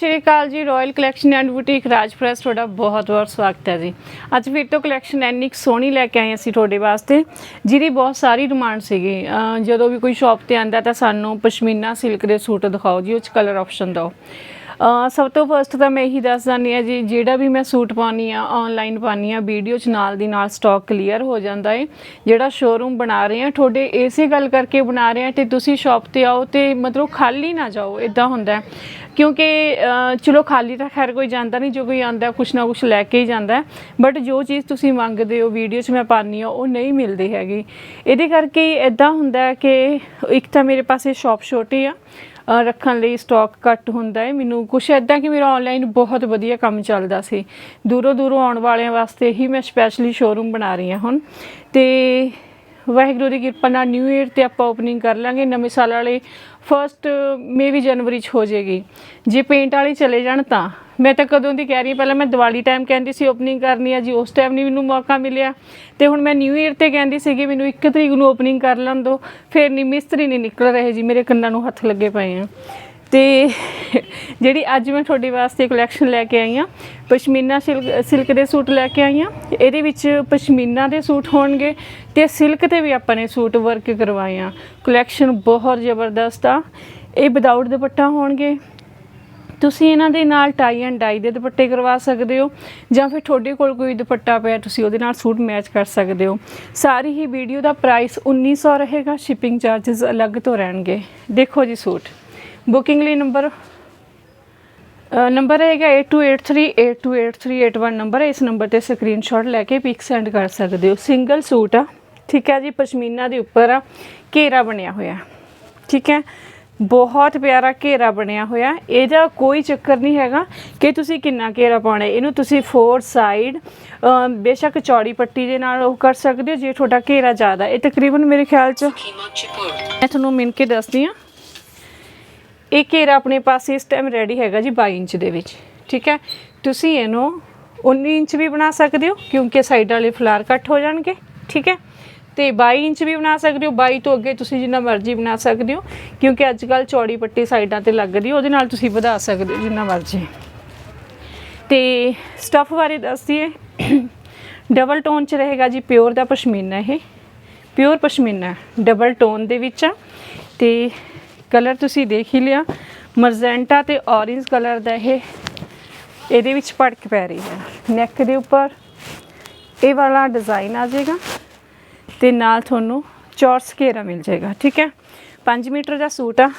ਸ਼੍ਰੀ ਅਕਾਲ ਜੀ royal collection and boutique ਰਾਜਪ੍ਰੈਸ ਤੁਹਾਡਾ ਬਹੁਤ ਬਹੁਤ ਸਵਾਗਤ ਹੈ ਜੀ। ਅੱਜ ਫਿਰ ਤੋਂ ਕਲੈਕਸ਼ਨ ਐਨੀ ਕੁ ਸੋਹਣੀ ਲੈ ਕੇ ਆਏ ਅਸੀਂ ਤੁਹਾਡੇ ਵਾਸਤੇ, ਜਿਹਦੀ ਬਹੁਤ ਸਾਰੀ ਡਿਮਾਂਡ ਸੀਗੀ। ਜਦੋਂ ਵੀ ਕੋਈ ਸ਼ਾਪ ਤੇ ਆਂਦਾ ਤਾਂ ਸਾਨੂੰ ਪਸ਼ਮੀਨਾ ਸਿਲਕ ਦੇ ਸੂਟ ਦਿਖਾਓ ਜੀ, ਉਹ ਚ ਕਲਰ ਆਪਸ਼ਨ ਦਿਓ। ਸਭ ਤੋਂ ਫਸਟ ਤਾਂ ਮੈਂ ਇਹੀ ਦੱਸ ਦਿੰਦੀ ਆ ਜੀ, ਜਿਹੜਾ ਵੀ ਮੈਂ ਸੂਟ ਪਾਉਣੀ ਆ ਆਨਲਾਈਨ ਪਾਉਣੀ ਆ ਵੀਡੀਓ ਚ ਨਾਲ ਦੀ ਨਾਲ ਸਟਾਕ ਕਲੀਅਰ ਹੋ ਜਾਂਦਾ ਏ। ਜਿਹੜਾ ਸ਼ੋਰੂਮ ਬਣਾ ਰਹੇ ਆ ਤੁਹਾਡੇ ਇਸੇ ਗੱਲ ਕਰਕੇ ਬਣਾ ਰਹੇ ਆ ਤੇ ਤੁਸੀਂ ਸ਼ਾਪ ਤੇ ਆਓ ਤੇ ਮਤਲਬ ਖਾਲੀ ਨਾ ਜਾਓ ਇਦਾਂ ਹੁੰਦਾ ਕਿਉਂਕਿ ਚਲੋ ਖਾਲੀ ਤਾਂ ਖੈਰ ਕੋਈ ਜਾਂਦਾ ਨਹੀਂ, ਜੋ ਕੋਈ ਆਂਦਾ ਕੁਛ ਨਾ ਕੁਛ ਲੈ ਕੇ ਹੀ ਜਾਂਦਾ ਬਟ ਜੋ ਚੀਜ਼ ਤੁਸੀਂ ਮੰਗਦੇ ਹੋ ਵੀਡੀਓ 'ਚ ਮੈਂ ਪਾਉਂਦੀ ਆ ਉਹ ਨਹੀਂ ਮਿਲਦੀ ਹੈਗੀ। ਇਹਦੇ ਕਰਕੇ ਇਦਾਂ ਹੁੰਦਾ ਕਿ ਇੱਕ ਤਾਂ ਮੇਰੇ ਪਾਸੇ ਸ਼ਾਪ ਛੋਟੀ ਆ ਰੱਖਣ ਲਈ ਸਟਾਕ ਘੱਟ ਹੁੰਦਾ ਹੈ। ਮੈਨੂੰ ਕੁਛ ਐਦਾਂ ਕਿ ਮੇਰਾ ਆਨਲਾਈਨ ਬਹੁਤ ਵਧੀਆ ਕੰਮ ਚੱਲਦਾ ਸੀ। ਦੂਰੋਂ ਦੂਰੋਂ ਆਉਣ ਵਾਲਿਆਂ ਵਾਸਤੇ ਹੀ ਮੈਂ ਸਪੈਸ਼ਲੀ ਸ਼ੋਰੂਮ ਬਣਾ ਰਹੀ ਹਾਂ ਹੁਣ। ਤੇ ਵਾਹਿਗੁਰੂ ਦੀ ਕਿਰਪਾ ਨਾਲ ਨਿਊ ਇਅਰ ਤੇ ਆਪਾਂ ਓਪਨਿੰਗ ਕਰ ਲਾਂਗੇ ਨਵੇਂ ਸਾਲ ਵਾਲੇ ਫਰਸਟ ਮੇ ਵੀ ਜਨਵਰੀ ਚ ਹੋ ਜਾਏਗੀ। ਜੇ ਪੇਂਟ ਵਾਲੇ ਚਲੇ ਜਾਣ ਤਾਂ। ਮੈਂ ਤਾਂ ਕਦੋਂ ਦੀ ਕਹਿ ਰਹੀ ਹਾਂ, ਪਹਿਲਾਂ ਮੈਂ ਦੀਵਾਲੀ ਟਾਈਮ ਕਹਿੰਦੀ ਸੀ ਓਪਨਿੰਗ ਕਰਨੀ ਆ ਜੀ ਉਸ ਟਾਈਮ ਨਹੀਂ ਮੈਨੂੰ ਮੌਕਾ ਮਿਲਿਆ। ਤੇ ਹੁਣ ਮੈਂ ਨਿਊ ਇਅਰ ਤੇ ਕਹਿੰਦੀ ਸੀਗੀ ਮੈਨੂੰ 1 ਤਰੀਕ ਨੂੰ ਓਪਨਿੰਗ ਕਰ ਲੈਣ ਦਿਓ। ਫਿਰ ਨਹੀਂ ਮਿਸਤਰੀ ਨਹੀਂ ਨਿਕਲ ਰਹੇ ਜੀ ਮੇਰੇ ਕੰਨਾਂ ਨੂੰ ਹੱਥ ਲੱਗੇ ਪਏ ਆ। ਤੇ ਜਿਹੜੀ ਅੱਜ ਮੈਂ ਤੁਹਾਡੇ ਵਾਸਤੇ ਕਲੈਕਸ਼ਨ ਲੈ ਕੇ ਆਈ ਆ ਪਸ਼ਮੀਨਾ ਸਿਲਕ ਸਿਲਕ ਦੇ ਸੂਟ ਲੈ ਕੇ ਆਈ ਆ ਇਹਦੇ ਵਿੱਚ ਪਸ਼ਮੀਨਾ ਦੇ ਸੂਟ ਹੋਣਗੇ ਤੇ ਸਿਲਕ ਤੇ ਵੀ ਆਪਾਂ ਨੇ ਸੂਟ ਵਰਕ ਕਰਵਾਏ ਆ ਕਲੈਕਸ਼ਨ ਬਹੁਤ ਜ਼ਬਰਦਸਤ ਆ। ਇਹ ਵਿਦਆਊਟ ਦੁਪੱਟਾ ਹੋਣਗੇ। ਤੁਸੀਂ ਇਹਨਾਂ ਦੇ ਨਾਲ ਟਾਈ ਐਂਡ ਡਾਈ ਦੇ ਦੁਪੱਟੇ ਕਰਵਾ ਸਕਦੇ ਹੋ, ਜਾਂ ਫਿਰ ਤੁਹਾਡੇ ਕੋਲ ਕੋਈ ਦੁਪੱਟਾ ਪਿਆ, ਤੁਸੀਂ ਉਹਦੇ ਨਾਲ ਸੂਟ ਮੈਚ ਕਰ ਸਕਦੇ ਹੋ। ਸਾਰੀ ਹੀ ਵੀਡੀਓ ਦਾ ਪ੍ਰਾਈਸ 1900 ਰਹੇਗਾ ਸ਼ਿਪਿੰਗ ਚਾਰजेस ਅਲੱਗ ਤੋਂ ਰਹਿਣਗੇ। ਦੇਖੋ ਜੀ ਸੂਟ। ਬੁਕਿੰਗ ਲਈ ਨੰਬਰ? ਨੰਬਰ ਰਹੇਗਾ 8283828381 ਨੰਬਰ ਹੈ। ਇਸ ਨੰਬਰ ਤੇ ਸਕਰੀਨਸ਼ਾਟ ਲੈ ਕੇ ਪਿਕ ਸੈਂਡ ਕਰ ਸਕਦੇ ਹੋ। ਸਿੰਗਲ ਸੂਟ ਆ। ਠੀਕ ਹੈ ਜੀ ਪਸ਼ਮੀਨਾ ਦੇ ਉੱਪਰ ਆ। ਘੇਰਾ ਬਣਿਆ ਹੋਇਆ। ਠੀਕ ਹੈ। ਬਹੁਤ ਪਿਆਰਾ ਘੇਰਾ ਬਣਿਆ ਹੋਇਆ। ਇਹਦਾ ਕੋਈ ਚੱਕਰ ਨਹੀਂ ਹੈਗਾ ਕਿ ਤੁਸੀਂ ਕਿੰਨਾ ਘੇਰਾ ਪਾਉਣਾ। ਇਹਨੂੰ ਤੁਸੀਂ ਫੋਰ ਸਾਈਡ ਬੇਸ਼ੱਕ ਚੌੜੀ ਪੱਟੀ ਦੇ ਨਾਲ ਉਹ ਕਰ ਸਕਦੇ ਹੋ। ਜੇ ਤੁਹਾਡਾ ਘੇਰਾ ਜ਼ਿਆਦਾ ਇਹ ਤਕਰੀਬਨ ਮੇਰੇ ਖਿਆਲ ਚ ਮੈਂ ਤੁਹਾਨੂੰ ਮਿਣ ਕੇ ਦੱਸਦੀ ਹਾਂ। ਇਹ ਘੇਰਾ ਆਪਣੇ ਪਾਸ ਇਸ ਟਾਈਮ ਰੈਡੀ ਹੈਗਾ ਜੀ 22 ਇੰਚ ਦੇ ਵਿੱਚ, ਠੀਕ ਹੈ? ਤੁਸੀਂ ਇਹਨੂੰ 19 ਇੰਚ ਵੀ ਬਣਾ ਸਕਦੇ ਹੋ, ਕਿਉਂਕਿ ਸਾਈਡ ਵਾਲੇ ਫਲਾਰ ਕੱਟ ਹੋ ਜਾਣਗੇ, ਠੀਕ ਹੈ? ਤੇ 22 ਇੰਚ ਵੀ ਬਣਾ ਸਕਦੇ ਹੋ 22 ਤੋਂ ਅੱਗੇ ਤੁਸੀਂ ਜਿੰਨਾ ਮਰਜ਼ੀ ਬਣਾ ਸਕਦੇ ਹੋ, ਕਿਉਂਕਿ ਅੱਜ ਕੱਲ ਚੌੜੀ ਪੱਟੀ ਸਾਈਡਾਂ ਤੇ ਲੱਗਦੀ ਉਹਦੇ ਨਾਲ ਤੁਸੀਂ ਵਧਾ ਸਕਦੇ ਹੋ ਜਿੰਨਾ ਮਰਜ਼ੀ। ਤੇ ਸਟਫ ਬਾਰੇ ਦੱਸਦੀ ਹੈ ਡਬਲ ਟੋਨ ਚ ਰਹੇਗਾ ਜੀ ਪਿਓਰ ਦਾ ਪਸ਼ਮੀਨਾ ਇਹ ਪਿਓਰ ਪਸ਼ਮੀਨਾ ਡਬਲ ਟੋਨ ਦੇ ਵਿੱਚ ਆ। ਤੇ ਕਲਰ ਤੁਸੀਂ ਦੇਖ ਹੀ ਲਿਆ। ਮਰਜ਼ੈਂਟਾ ਤੇ ਔਰੇਂਜ ਕਲਰ ਦਾ ਇਹ, ਇਹਦੇ ਵਿੱਚ ਪੜਕ ਪੈ ਰਹੀ ਹੈ। ਨੈਕ ਦੇ ਉੱਪਰ ਇਹ ਵਾਲਾ ਡਿਜ਼ਾਈਨ ਆ ਜਾਏਗਾ ਤੇ ਨਾਲ ਤੁਹਾਨੂੰ ਚੌਰਸ ਘੇਰਾ ਮਿਲ ਜਾਏਗਾ, ਠੀਕ ਹੈ? 5 ਮੀਟਰ ਦਾ ਸੂਟ ਆ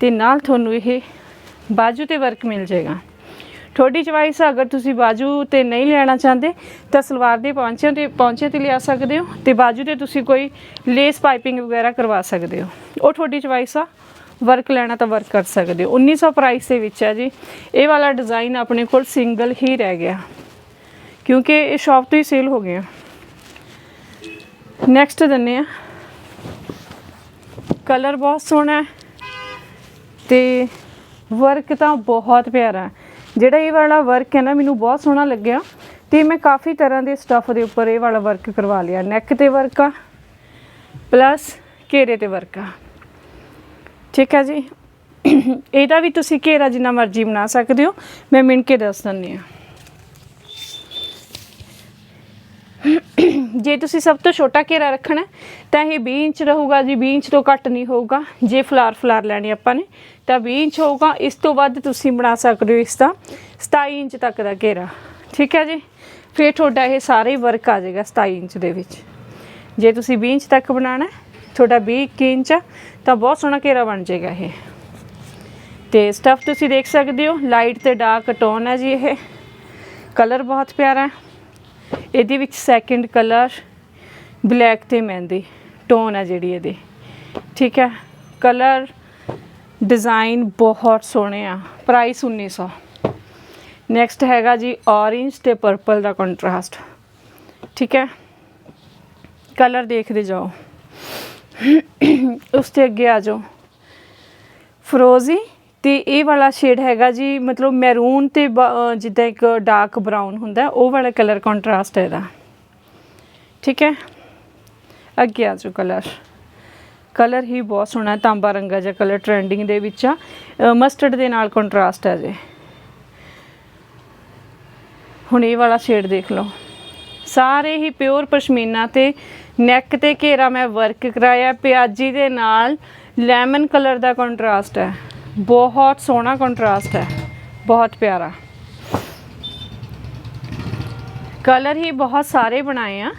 ਤੇ ਨਾਲ ਤੁਹਾਨੂੰ ਇਹ ਬਾਜੂ ਤੇ ਵਰਕ ਮਿਲ ਜਾਏਗਾ। ਤੁਹਾਡੀ ਚੁਆਇਸ ਅਗਰ ਤੁਸੀਂ ਬਾਜੂ ਤੇ ਨਹੀਂ ਲੈਣਾ ਚਾਹੁੰਦੇ, ਤਾਂ ਸਲਵਾਰ ਦੇ ਪੌਂਚਿਆਂ ਤੇ, ਪੌਂਚੇ ਤੇ ਲਿਆ ਸਕਦੇ ਹੋ ਤੇ ਬਾਜੂ ਤੇ ਤੁਸੀਂ ਕੋਈ ਲੇਸ ਪਾਈਪਿੰਗ ਵਗੈਰਾ ਕਰਵਾ ਸਕਦੇ ਹੋ। ਉਹ ਤੁਹਾਡੀ ਚੁਆਇਸ ਆ। ਵਰਕ ਲੈਣਾ ਤਾਂ ਵਰਕ ਕਰ ਸਕਦੇ ਹੋ। 1900 ਪ੍ਰਾਈਸ ਦੇ ਵਿੱਚ ਹੈ ਜੀ। ਇਹ ਵਾਲਾ ਡਿਜ਼ਾਈਨ ਆਪਣੇ ਕੋਲ ਸਿੰਗਲ ਹੀ ਰਹਿ ਗਿਆ। ਕਿਉਂਕਿ ਇਹ ਸ਼ਾਪ ਤੋਂ ਹੀ ਸੇਲ ਹੋ ਗਿਆ ਨੈਕਸਟ ਦਿੰਨੇ ਆ। ਕਲਰ ਬਹੁਤ ਸੋਹਣਾ ਹੈ। ਤੇ ਵਰਕ ਤਾਂ ਬਹੁਤ ਪਿਆਰਾ ਜਿਹੜਾ ਇਹ ਵਾਲਾ ਵਰਕ ਹੈ ਨਾ, ਮੈਨੂੰ ਬਹੁਤ ਸੋਹਣਾ ਲੱਗਿਆ। ਤੇ ਮੈਂ ਕਾਫੀ ਤਰ੍ਹਾਂ ਦੇ ਸਟੱਫ ਦੇ ਉੱਪਰ ਇਹ ਵਾਲਾ ਵਰਕ ਕਰਵਾ ਲਿਆ। ਨੈਕ ਤੇ ਵਰਕ ਆ ਪਲੱਸ ਘੇਰੇ ਤੇ ਵਰਕ ਆ। ਠੀਕ ਹੈ ਜੀ। ਇਹਦਾ ਵੀ ਤੁਸੀਂ ਘੇਰਾ ਜਿੰਨਾ ਮਰਜ਼ੀ ਬਣਾ ਸਕਦੇ ਹੋ। ਮੈਂ ਮਿਣ ਕੇ ਦੱਸ ਦਿੰਦੀ ਹਾਂ। ਜੇ ਤੁਸੀਂ ਸਭ ਤੋਂ ਛੋਟਾ ਘੇਰਾ ਰੱਖਣਾ ਤਾਂ ਇਹ 20 ਇੰਚ ਰਹੂਗਾ ਜੀ। 20 ਇੰਚ ਤੋਂ ਘੱਟ ਨਹੀਂ ਹੋਊਗਾ। ਜੇ ਫਲਾਰ ਫਲਾਰ ਲੈਣੀ ਆਪਾਂ ਨੇ, ਤਾਂ 20 ਇੰਚ ਹੋਊਗਾ। ਇਸ ਤੋਂ ਵੱਧ ਤੁਸੀਂ ਬਣਾ ਸਕਦੇ ਹੋ ਇਸ ਦਾ 27 ਇੰਚ ਤੱਕ ਦਾ ਘੇਰਾ। ਠੀਕ ਹੈ ਜੀ। ਫਿਰ ਤੁਹਾਡਾ ਇਹ ਸਾਰੇ ਵਰਕ ਆ ਜਾਏਗਾ 27 ਇੰਚ ਦੇ ਵਿੱਚ। ਜੇ ਤੁਸੀਂ 20 ਇੰਚ ਤੱਕ ਬਣਾਉਣਾ ਤੁਹਾਡਾ 20 21 ਇੰਚ ਆ, ਤਾਂ ਬਹੁਤ ਸੋਹਣਾ ਘੇਰਾ ਬਣ ਜਾਏਗਾ ਇਹ। ਤੇ ਸਟਫ ਤੁਸੀਂ ਦੇਖ ਸਕਦੇ ਹੋ ਲਾਈਟ ਤੇ ਡਾਰਕ ਟੋਨ ਹੈ ਜੀ ਇਹ। ਕਲਰ ਬਹੁਤ ਪਿਆਰਾ ਹੈ। ਇਹਦੇ ਵਿੱਚ ਸੈਕਿੰਡ ਕਲਰ ਬਲੈਕ ਤੇ ਮਹਿੰਦੀ ਟੋਨ ਹੈ ਜਿਹੜੀ ਇਹਦੀ। ਠੀਕ ਹੈ? ਕਲਰ ਡਿਜ਼ਾਈਨ ਬਹੁਤ ਸੋਹਣੇ ਆ। ਪ੍ਰਾਈਸ 1900 ਨੈਕਸਟ ਹੈਗਾ ਜੀ ਔਰੇਂਜ ਤੇ ਪਰਪਲ ਦਾ ਕੰਟਰਾਸਟ ਠੀਕ ਹੈ? ਕਲਰ ਦੇਖਦੇ ਜਾਓ। ਉਸ ਤੇ ਅੱਗੇ ਆ ਜਾਓ। ਫਰੋਜ਼ੀ ਤੇ ਇਹ ਵਾਲਾ ਸ਼ੇਡ ਹੈਗਾ ਜੀ, ਮਤਲਬ ਮੈਰੂਨ ਤੇ ਜਿੱਦਾਂ ਇੱਕ ਡਾਰਕ ਬਰਾਊਨ ਹੁੰਦਾ, ਉਹ ਵਾਲਾ ਕਲਰ ਕੰਟਰਾਸਟ ਹੈ ਇਹਦਾ। ਠੀਕ ਹੈ? ਅੱਗੇ ਆ ਜਾਓ ਕਲਰ ਕਲਰ ਹੀ ਬਹੁਤ ਸੋਹਣਾ ਹੈ ਤਾਂਬਾ ਰੰਗਾ ਜਿਹਾ ਕਲਰ ਟ੍ਰੈਂਡਿੰਗ ਦੇ ਵਿੱਚ ਆ। ਮਸਟਰਡ ਦੇ ਨਾਲ ਕੰਟਰਾਸਟ ਹੈ ਜੇ। ਹੁਣ ਇਹ ਵਾਲਾ ਸ਼ੇਡ ਦੇਖ ਲਓ। ਸਾਰੇ ਹੀ ਪਿਓਰ ਪਸ਼ਮੀਨਾ ਤੇ ਨੈਕ ਤੇ ਘੇਰਾ ਮੈਂ ਵਰਕ ਕਰਾਇਆ। ਪਿਆਜੀ ਦੇ ਨਾਲ ਲੈਮਨ ਕਲਰ ਦਾ ਕੰਟਰਾਸਟ ਹੈ। ਬਹੁਤ ਸੋਹਣਾ ਕੰਟਰਾਸਟ ਹੈ। ਬਹੁਤ ਪਿਆਰਾ। ਕਲਰ ਹੀ ਬਹੁਤ ਸਾਰੇ ਬਣਾਏ ਆ।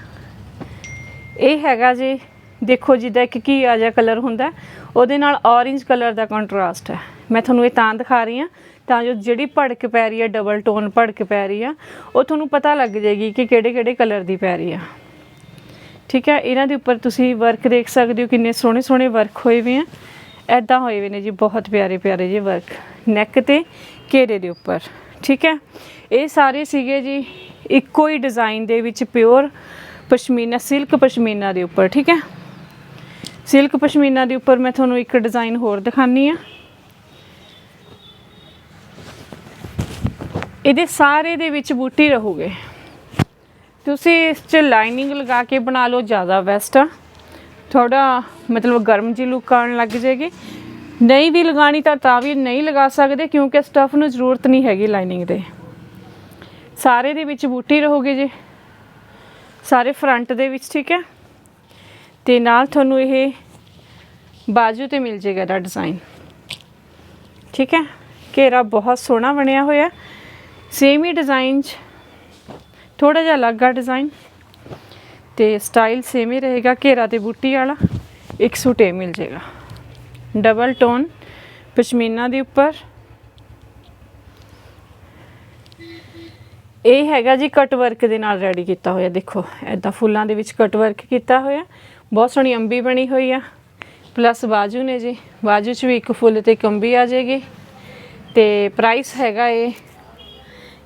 ਇਹ ਹੈਗਾ ਜੀ, ਦੇਖੋ ਜਿੱਦਾਂ ਇੱਕ ਕੀ ਆ ਜਾ ਕਲਰ ਹੁੰਦਾ। ਉਹਦੇ ਨਾਲ orange ਕਲਰ ਦਾ ਕੰਟਰਾਸਟ ਹੈ। ਮੈਂ ਤੁਹਾਨੂੰ ਇਹ ਤਾਂ ਦਿਖਾ ਰਹੀ ਹਾਂ। ਤਾਂ ਜੋ ਜਿਹੜੀ ਭੜਕ ਪੈ ਰਹੀ ਹੈ ਡਬਲ ਟੋਨ ਭੜਕ ਪੈ ਰਹੀ ਆ, ਉਹ ਤੁਹਾਨੂੰ ਪਤਾ ਲੱਗ ਜਾਏਗੀ ਕਿ ਕਿਹੜੇ ਕਿਹੜੇ ਕਲਰ ਦੀ ਪੈ ਰਹੀ ਆ। ਠੀਕ ਹੈ ਇਹਨਾਂ ਦੇ ਉੱਪਰ ਤੁਸੀਂ ਵਰਕ ਦੇਖ ਸਕਦੇ ਹੋ ਕਿੰਨੇ ਸੋਹਣੇ ਸੋਹਣੇ ਵਰਕ ਹੋਏ ਹੋਏ ਆ। ਐਦਾਂ ਹੋਏ ਹੋਏ ਨੇ ਜੀ, ਬਹੁਤ ਪਿਆਰੇ ਪਿਆਰੇ ਜੀ ਵਰਕ ਨੈਕ ਤੇ ਘੇਰੇ ਦੇ ਉੱਪਰ। ਠੀਕ ਹੈ ਇਹ ਸਾਰੇ ਸੀਗੇ ਜੀ, ਇੱਕੋ ਹੀ ਡਿਜ਼ਾਈਨ ਦੇ ਵਿੱਚ ਪਿਓਰ ਪਸ਼ਮੀਨਾ ਸਿਲਕ ਪਸ਼ਮੀਨਾ ਦੇ ਉੱਪਰ। ਠੀਕ ਹੈ ਸਿਲਕ ਪਸ਼ਮੀਨਾ ਦੇ ਉੱਪਰ ਮੈਂ ਤੁਹਾਨੂੰ ਇੱਕ ਡਿਜ਼ਾਈਨ ਹੋਰ ਦਿਖਾਨੀ ਆ। ਇਹਦੇ ਸਾਰੇ ਦੇ ਵਿੱਚ ਬੂਟੀ ਰਹੂਗੇ। ਤੁਸੀਂ ਇਸ 'ਚ ਲਾਈਨਿੰਗ ਲਗਾ ਕੇ ਬਣਾ ਲਓ, ਜ਼ਿਆਦਾ ਬੈਸਟ ਆ। ਥੋੜਾ ਮਤਲਬ ਗਰਮ ਜੀ ਲੁੱਕ ਆਉਣ ਲੱਗ ਜਾਏਗੀ। ਨਹੀਂ ਵੀ ਲਗਾਣੀ ਤਾਂ ਤਾਂ ਵੀ ਨਹੀਂ ਲਗਾ ਸਕਦੇ ਕਿਉਂਕਿ ਸਟਫ ਨੂੰ ਜ਼ਰੂਰਤ ਨਹੀਂ ਹੈਗੀ ਲਾਈਨਿੰਗ ਦੇ ਸਾਰੇ ਦੇ ਵਿੱਚ ਬੂਟੀ ਰਹੋਗੇ ਜੀ। ਸਾਰੇ ਫਰੰਟ ਦੇ ਵਿੱਚ, ਠੀਕ ਹੈ? ਤੇ ਨਾਲ ਤੁਹਾਨੂੰ ਇਹ ਬਾਜੂ ਤੇ ਮਿਲ ਜਾਏਗਾ ਦਾ ਡਿਜ਼ਾਈਨ ਠੀਕ ਹੈ? ਘੇਰਾ ਬਹੁਤ ਸੋਹਣਾ ਬਣਿਆ ਹੋਇਆ। ਸੇਮ ਹੀ ਡਿਜ਼ਾਈਨ 'ਚ ਥੋੜਾ ਜਿਹਾ ਅਲੱਗ ਆ ਡਿਜ਼ਾਈਨ ਤੇ ਸਟਾਈਲ ਸੇਮ ਹੀ ਰਹੇਗਾ ਘੇਰਾ ਤੇ ਬੂਟੀ ਵਾਲਾ ਇੱਕ ਸੂਟ ਇਹ ਮਿਲ ਜਾਏਗਾ ਡਬਲ ਟੋਨ ਪਸ਼ਮੀਨਾ ਦੇ ਉੱਪਰ ਇਹ ਹੈਗਾ ਜੀ ਕਟ ਵਰਕ ਦੇ ਨਾਲ ਰੈਡੀ ਕੀਤਾ ਹੋਇਆ ਦੇਖੋ ਐਦਾਂ ਫੁੱਲਾਂ ਦੇ ਵਿੱਚ ਕਟ ਵਰਕ ਕੀਤਾ ਹੋਇਆ ਬਹੁਤ ਸੋਹਣੀ ਅੰਬੀ ਬਣੀ ਹੋਈ ਆ ਪਲੱਸ ਬਾਜੂ ਨੇ ਜੀ ਬਾਜੂ 'ਚ ਵੀ ਇੱਕ ਫੁੱਲ ਤੇ ਕੰਬੀ ਆ ਜਾਏਗੀ ਤੇ ਪ੍ਰਾਈਸ ਹੈਗਾ ਇਹ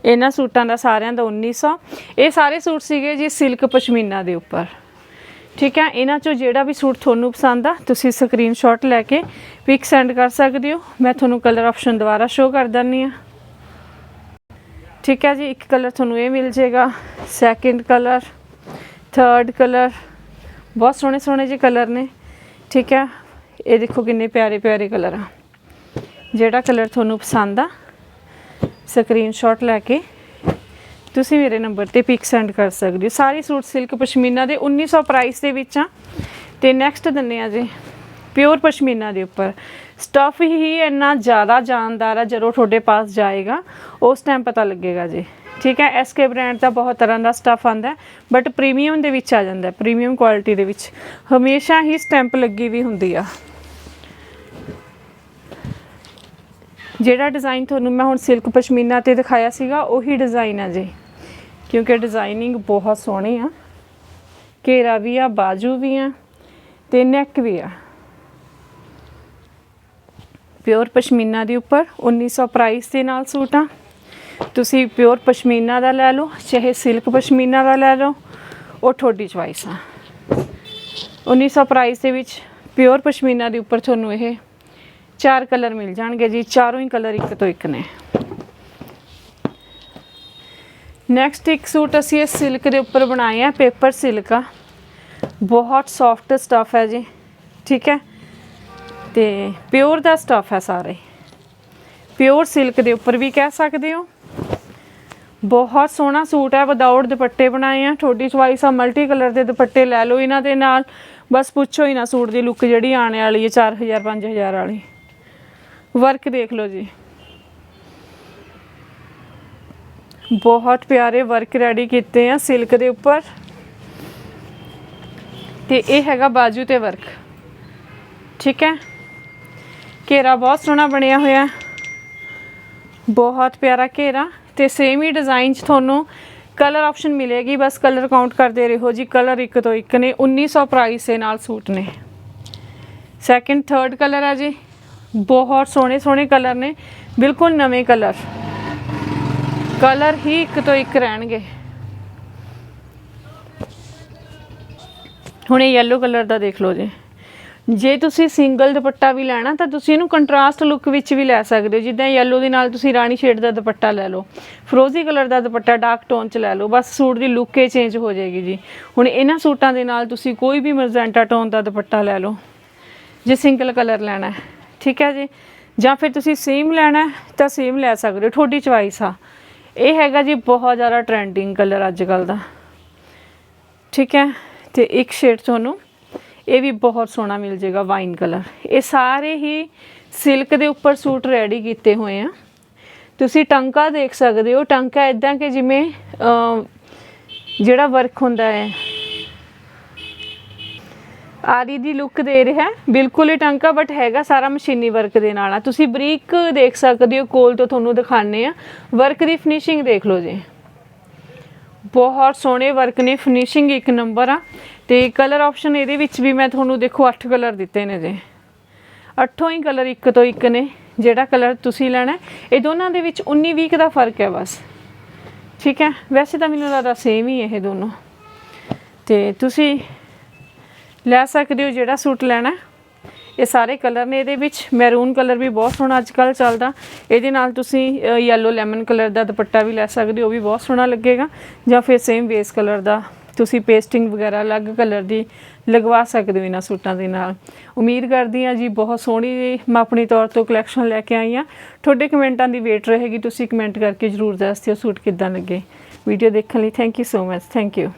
ਇਹਨਾਂ ਸੂਟਾਂ ਦਾ ਸਾਰਿਆਂ ਦਾ 1900 ਇਹ ਸਾਰੇ ਸੂਟ ਸੀਗੇ ਜੀ ਸਿਲਕ ਪਸ਼ਮੀਨਾ ਦੇ ਉੱਪਰ। ਠੀਕ ਹੈ, ਇਹਨਾਂ ਚੋਂ ਜਿਹੜਾ ਵੀ ਸੂਟ ਤੁਹਾਨੂੰ ਪਸੰਦ ਆ, ਤੁਸੀਂ ਸਕਰੀਨਸ਼ਾਟ ਲੈ ਕੇ ਪਿਕ ਸੈਂਡ ਕਰ ਸਕਦੇ ਹੋ। ਮੈਂ ਤੁਹਾਨੂੰ ਕਲਰ ਆਪਸ਼ਨ ਦੁਬਾਰਾ ਸ਼ੋਅ ਕਰ ਦਿੰਨੀ ਆ ਠੀਕ ਹੈ ਜੀ, ਇੱਕ ਕਲਰ ਤੁਹਾਨੂੰ ਇਹ ਮਿਲ ਜਾਏਗਾ ਸੈਕਿੰਡ ਕਲਰ ਥਰਡ ਕਲਰ ਬਹੁਤ ਸੋਹਣੇ ਸੋਹਣੇ ਜਿਹੇ ਕਲਰ ਨੇ। ਠੀਕ ਹੈ, ਇਹ ਦੇਖੋ ਕਿੰਨੇ ਪਿਆਰੇ ਪਿਆਰੇ ਕਲਰ ਆ। ਜਿਹੜਾ ਕਲਰ ਤੁਹਾਨੂੰ ਪਸੰਦ ਆ ਸਕਰੀਨਸ਼ਾਟ ਲੈ ਕੇ ਤੁਸੀਂ ਮੇਰੇ ਨੰਬਰ ਤੇ ਪਿਕ ਸੈਂਡ ਕਰ ਸਕਦੇ ਹੋ। ਸਾਰੇ ਸੂਟ ਸਿਲਕ ਪਸ਼ਮੀਨਾ ਦੇ 1900 ਪ੍ਰਾਈਸ ਦੇ ਵਿੱਚ ਆ। ਤੇ ਨੈਕਸਟ ਦਿੰਨੇ ਆ ਜੀ ਪਿਓਰ ਪਸ਼ਮੀਨਾ ਦੇ ਉੱਪਰ। ਸਟਫ ਹੀ ਇੰਨਾ ਜ਼ਿਆਦਾ ਜਾਨਦਾਰ ਆ, ਜਦੋਂ ਤੁਹਾਡੇ ਪਾਸ ਜਾਏਗਾ, ਉਸ ਟਾਈਮ ਪਤਾ ਲੱਗੇਗਾ ਜੀ। ਠੀਕ ਹੈ ਐਸਕੇ ਬ੍ਰਾਂਡ ਦਾ ਬਹੁਤ ਤਰ੍ਹਾਂ ਦਾ ਸਟਫ ਆਂਦਾ ਬਟ ਪ੍ਰੀਮੀਅਮ ਦੇ ਵਿੱਚ ਆ ਜਾਂਦਾ ਪ੍ਰੀਮੀਅਮ ਕੁਆਲਿਟੀ ਦੇ ਵਿੱਚ। ਹਮੇਸ਼ਾ ਹੀ ਸਟੈਂਪ ਲੱਗੀ ਵੀ ਹੁੰਦੀ ਆ। ਜਿਹੜਾ ਡਿਜ਼ਾਈਨ ਤੁਹਾਨੂੰ ਮੈਂ ਹੁਣ ਸਿਲਕ ਪਸ਼ਮੀਨਾ ਤੇ ਦਿਖਾਇਆ ਸੀਗਾ, ਉਹੀ ਡਿਜ਼ਾਈਨ ਆ ਜੀ। ਕਿਉਂਕਿ ਡਿਜ਼ਾਈਨਿੰਗ ਬਹੁਤ ਸੋਹਣੀ ਆ। ਘੇਰਾ ਵੀ ਆ, ਬਾਜੂ ਵੀ ਆ ਤੇ ਨੈਕ ਵੀ ਆ। ਪਿਓਰ ਪਸ਼ਮੀਨਾ ਦੇ ਉੱਪਰ 1900 ਪ੍ਰਾਈਸ ਦੇ ਨਾਲ ਸੂਟ ਆ। ਤੁਸੀਂ ਪਿਓਰ ਪਸ਼ਮੀਨਾ ਦਾ ਲੈ ਲਓ, ਚਾਹੇ ਸਿਲਕ ਪਸ਼ਮੀਨਾ ਦਾ ਲੈ ਲਓ, ਉਹ ਤੁਹਾਡੀ ਚੁਆਇਸ ਆ। 1900 ਪ੍ਰਾਈਸ ਦੇ ਵਿੱਚ ਪਿਓਰ ਪਸ਼ਮੀਨਾ ਦੇ ਉੱਪਰ ਤੁਹਾਨੂੰ ਇਹ ਚਾਰ ਕਲਰ ਮਿਲ ਜਾਣਗੇ ਜੀ, ਚਾਰੋਂ ਹੀ ਕਲਰ ਇੱਕ ਤੋਂ ਇੱਕ ਨੇ। ਨੈਕਸਟ ਇੱਕ ਸੂਟ ਅਸੀਂ ਇਹ ਸਿਲਕ ਦੇ ਉੱਪਰ ਬਣਾਏ ਆ, ਪੇਪਰ ਸਿਲਕ ਆ। ਬਹੁਤ ਸੌਫਟ ਸਟਫ ਹੈ ਜੀ, ਠੀਕ ਹੈ? ਤੇ ਪਿਓਰ ਦਾ ਸਟਫ ਹੈ ਸਾਰੇ। ਪਿਓਰ ਸਿਲਕ ਦੇ ਉੱਪਰ ਵੀ ਕਹਿ ਸਕਦੇ ਹੋ। ਬਹੁਤ ਸੋਹਣਾ ਸੂਟ ਹੈ ਵਿਦਆਊਟ ਦੁਪੱਟੇ ਬਣਾਏ ਆ। ਤੁਹਾਡੀ ਚੁਆਇਸ ਆ ਮਲਟੀ ਕਲਰ ਦੇ ਦੁਪੱਟੇ ਲੈ ਲਓ ਇਹਨਾਂ ਦੇ ਨਾਲ। ਬਸ ਪੁੱਛੋ ਹੀ ਨਾ ਸੂਟ ਦੀ ਲੁੱਕ ਜਿਹੜੀ ਆਉਣ ਵਾਲੀ ਹੈ 4000 5000 ਵਾਲੀ। ਵਰਕ ਦੇਖ ਲਓ ਜੀ। ਬਹੁਤ ਪਿਆਰੇ ਵਰਕ ਰੈਡੀ ਕੀਤੇ ਆ ਸਿਲਕ ਦੇ ਉੱਪਰ। ਤੇ ਇਹ ਹੈਗਾ ਬਾਜੂ ਤੇ ਵਰਕ। ਠੀਕ ਹੈ? ਘੇਰਾ ਬਹੁਤ ਸੋਹਣਾ ਬਣਿਆ ਹੋਇਆ। ਬਹੁਤ ਪਿਆਰਾ ਘੇਰਾ। ਤੇ ਸੇਮ ਹੀ ਡਿਜ਼ਾਈਨ 'ਚ ਤੁਹਾਨੂੰ ਕਲਰ ਆਪਸ਼ਨ ਮਿਲੇਗੀ। ਬਸ ਕਲਰ ਕਾਊਂਟ ਕਰਦੇ ਰਹੋ ਜੀ। ਕਲਰ ਇੱਕ ਤੋਂ ਇੱਕ ਨੇ। 1900 ਪ੍ਰਾਈਸ ਦੇ ਨਾਲ ਸੂਟ ਨੇ। ਸੈਕਿੰਡ ਥਰਡ ਕਲਰ ਆ ਜੀ। ਬਹੁਤ ਸੋਹਣੇ ਸੋਹਣੇ ਕਲਰ ਨੇ, ਬਿਲਕੁਲ ਨਵੇਂ ਕਲਰ। ਕਲਰ ਹੀ ਇੱਕ ਤੋਂ ਇੱਕ ਰਹਿਣਗੇ। ਹੁਣ ਇਹ yellow ਕਲਰ ਦਾ ਦੇਖ ਲਓ ਜੀ। ਜੇ ਤੁਸੀਂ ਸਿੰਗਲ ਦੁਪੱਟਾ ਵੀ ਲੈਣਾ, ਤਾਂ ਤੁਸੀਂ ਇਹਨੂੰ ਕੰਟਰਾਸਟ ਲੁੱਕ ਵਿੱਚ ਵੀ ਲੈ ਸਕਦੇ ਹੋ। ਜਿੱਦਾਂ yellow ਦੇ ਨਾਲ ਤੁਸੀਂ ਰਾਣੀ ਸ਼ੇਡ ਦਾ ਦੁਪੱਟਾ ਲੈ ਲਓ ਫਰੋਜ਼ੀ ਕਲਰ ਦਾ ਦੁਪੱਟਾ ਡਾਰਕ ਟੋਨ ਚ ਲੈ ਲਓ, ਬਸ ਸੂਟ ਦੀ ਲੁੱਕ ਹੀ ਚੇਂਜ ਹੋ ਜਾਏਗੀ ਜੀ। ਹੁਣ ਇਹਨਾਂ ਸੂਟਾਂ ਦੇ ਨਾਲ ਤੁਸੀਂ ਕੋਈ ਵੀ ਮਰਜੈਂਟਾ ਟੋਨ ਦਾ ਦੁਪੱਟਾ ਲੈ ਲਓ, ਜੇ ਸਿੰਗਲ ਕਲਰ ਲੈਣਾ ਹੈ। ਠੀਕ ਹੈ ਜੀ? ਜਾਂ ਫਿਰ ਤੁਸੀਂ ਸੇਮ ਲੈਣਾ ਤਾਂ ਸੇਮ ਲੈ ਸਕਦੇ ਹੋ, ਤੁਹਾਡੀ ਚੁਆਇਸ ਆ। ਇਹ ਹੈਗਾ ਜੀ ਬਹੁਤ ਜ਼ਿਆਦਾ ਟ੍ਰੈਂਡਿੰਗ ਕਲਰ ਅੱਜ ਕੱਲ ਦਾ। ਠੀਕ ਹੈ? ਤੇ ਇੱਕ ਸ਼ੇਡ ਤੁਹਾਨੂੰ ਇਹ ਵੀ ਬਹੁਤ ਸੋਹਣਾ ਮਿਲ ਜਾਏਗਾ ਵਾਈਨ ਕਲਰ ਇਹ ਸਾਰੇ ਹੀ ਸਿਲਕ ਦੇ ਉੱਪਰ ਸੂਟ ਰੈਡੀ ਕੀਤੇ ਹੋਏ ਆ। ਤੁਸੀਂ ਟਾਂਕਾ ਦੇਖ ਸਕਦੇ ਹੋ, ਟਾਂਕਾ ਇਦਾਂ ਕਿ ਜਿਵੇਂ ਜਿਹੜਾ ਵਰਕ ਹੁੰਦਾ ਹੈ ਆਰੀ ਦੀ ਲੁੱਕ ਦੇ ਰਿਹਾ ਬਿਲਕੁਲ ਹੀ ਟਾਂਕਾ ਬਟ ਹੈਗਾ ਸਾਰਾ ਮਸ਼ੀਨੀ ਵਰਕ ਦੇ ਨਾਲ ਆ। ਤੁਸੀਂ ਬਰੀਕ ਦੇਖ ਸਕਦੇ ਹੋ, ਕੋਲ ਤੋਂ ਤੁਹਾਨੂੰ ਦਿਖਾਣੇ ਆ ਵਰਕ ਦੀ ਫਿਨਿਸ਼ਿੰਗ ਦੇਖ ਲਓ ਜੀ। ਬਹੁਤ ਸੋਹਣੇ ਵਰਕ ਨੇ ਫਿਨਿਸ਼ਿੰਗ ਇੱਕ ਨੰਬਰ ਆ। ਤੇ ਕਲਰ ਆਪਸ਼ਨ ਇਹਦੇ ਵਿੱਚ ਵੀ ਮੈਂ ਤੁਹਾਨੂੰ ਦੇਖੋ 8 ਕਲਰ ਦਿੱਤੇ ਨੇ ਜੀ। ਅੱਠੋਂ ਹੀ ਕਲਰ ਇੱਕ ਤੋਂ ਇੱਕ ਨੇ, ਜਿਹੜਾ ਕਲਰ ਤੁਸੀਂ ਲੈਣਾ ਇਹ ਦੋਨਾਂ ਦੇ ਵਿੱਚ 19 ਵੀਕ ਦਾ ਫ਼ਰਕ ਹੈ ਬਸ। ਠੀਕ ਹੈ? ਵੈਸੇ ਤਾਂ ਮੈਨੂੰ ਲੱਗਦਾ ਸੇਮ ਹੀ ਇਹ ਦੋਨੋਂ। ਤੇ ਤੁਸੀਂ ਲੈ ਸਕਦੇ ਹੋ ਜਿਹੜਾ ਸੂਟ ਲੈਣਾ ਇਹ ਸਾਰੇ ਕਲਰ ਨੇ ਇਹਦੇ ਵਿੱਚ। ਮੈਰੂਨ ਕਲਰ ਵੀ ਬਹੁਤ ਸੋਹਣਾ ਅੱਜ ਕੱਲ ਚੱਲਦਾ। ਇਹਦੇ ਨਾਲ ਤੁਸੀਂ ਯੈਲੋ ਲੈਮਨ ਕਲਰ ਦਾ ਦੁਪੱਟਾ ਵੀ ਲੈ ਸਕਦੇ ਹੋ, ਉਹ ਵੀ ਬਹੁਤ ਸੋਹਣਾ ਲੱਗੇਗਾ। ਜਾਂ ਫਿਰ ਸੇਮ ਬੇਸ ਕਲਰ ਦਾ। ਤੁਸੀਂ ਪੇਸਟਿੰਗ ਵਗੈਰਾ ਅਲੱਗ ਕਲਰ ਦੀ ਲਗਵਾ ਸਕਦੇ ਹੋ ਇਹਨਾਂ ਸੂਟਾਂ ਦੇ ਨਾਲ। ਉਮੀਦ ਕਰਦੀ ਹਾਂ ਜੀ ਬਹੁਤ ਸੋਹਣੀ ਜੀ ਮੈਂ ਆਪਣੀ ਤੌਰ ਤੋਂ ਕਲੈਕਸ਼ਨ ਲੈ ਕੇ ਆਈ ਹਾਂ। ਤੁਹਾਡੇ ਕਮੈਂਟਾਂ ਦੀ ਵੇਟ ਰਹੇਗੀ। ਤੁਸੀਂ ਕਮੈਂਟ ਕਰਕੇ ਜਰੂਰ ਦੱਸ ਦਿਓ ਸੂਟ ਕਿੱਦਾਂ ਲੱਗੇ। ਵੀਡੀਓ ਦੇਖਣ ਲਈ thank you so much thank you